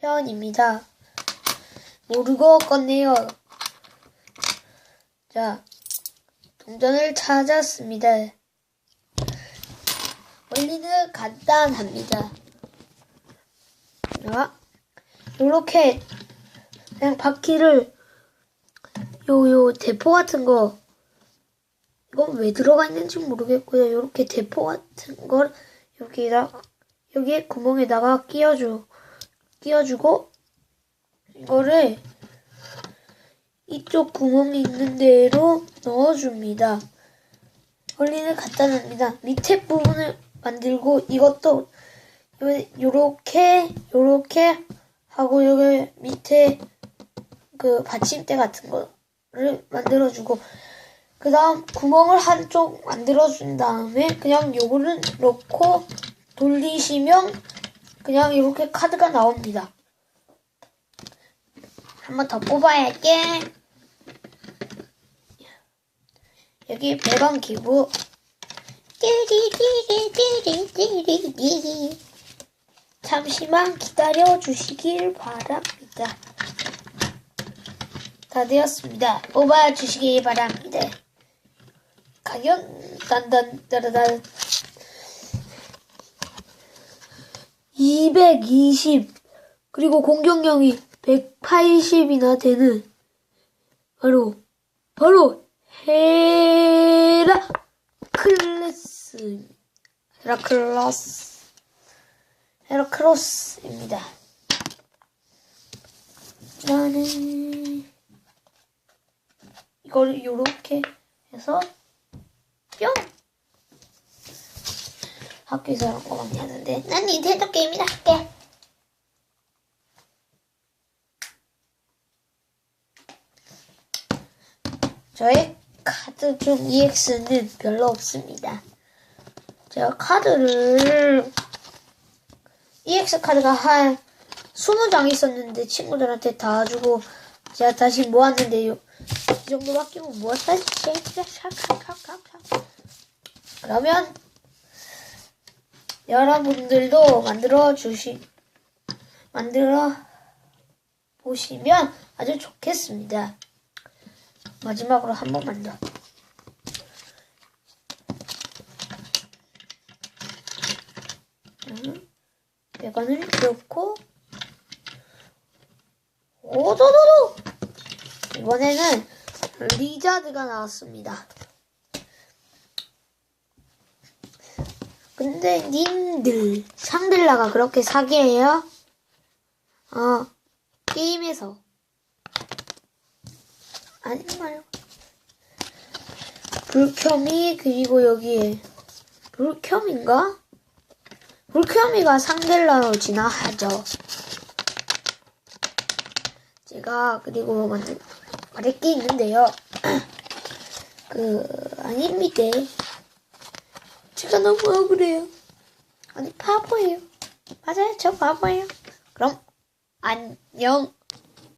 편입니다. 모르고 껐네요. 자, 동전을 찾았습니다. 원리는 간단합니다. 자, 요렇게 그냥 바퀴를 요, 요 대포 같은 거 이건 왜 들어가 있는지 모르겠고요. 요렇게 대포 같은 걸 여기다 여기 구멍에다가 끼워줘 끼워주고 이거를 이쪽 구멍이 있는 데로 넣어줍니다. 원리는 간단합니다. 밑에 부분을 만들고 이것도 요- 요렇게 요렇게 하고 여기 밑에 그 받침대 같은 거를 만들어주고 그 다음 구멍을 한쪽 만들어준 다음에 그냥 요거를 넣고 돌리시면 그냥 이렇게 카드가 나옵니다. 한 번 더 뽑아야지. 여기 배관 기부. 띠리리리리리리리. 잠시만 기다려 주시길 바랍니다. 다 되었습니다. 뽑아 주시길 바랍니다. 가격 단단 따라단 220 그리고 공격력이 180이나 되는 바로 바로 헤라클레스 헤라클로스. 헤라클로스입니다. 나는 이걸 요렇게 해서 뿅 학교에서 하는 거 많이 하는데 난 닌텐도 게임이나 할게. 저의 카드 중 EX는 별로 없습니다. 제가 카드를 EX 카드가 한 20장 있었는데 친구들한테 다 주고 제가 다시 모았는데요. 이 정도밖에 못 모았다지. 그러면 여러분들도 만들어 주시 만들어 보시면 아주 좋겠습니다. 마지막으로 한 번만 더. 음, 배관을 넣고 오도도도 이번에는 리자드가 나왔습니다. 근데 님들 샹들라가 그렇게 사기예요? 어 게임에서 아니 말고 불켜미 그리고 여기에 불켜미인가? 불켜미가 상델라로 진화하죠. 제가 그리고 만든 말할 게 있는데요. 그 아닙니다. 제가 너무 억울해요. 아니 바보예요. 맞아요, 저 바보예요. 그럼 안녕.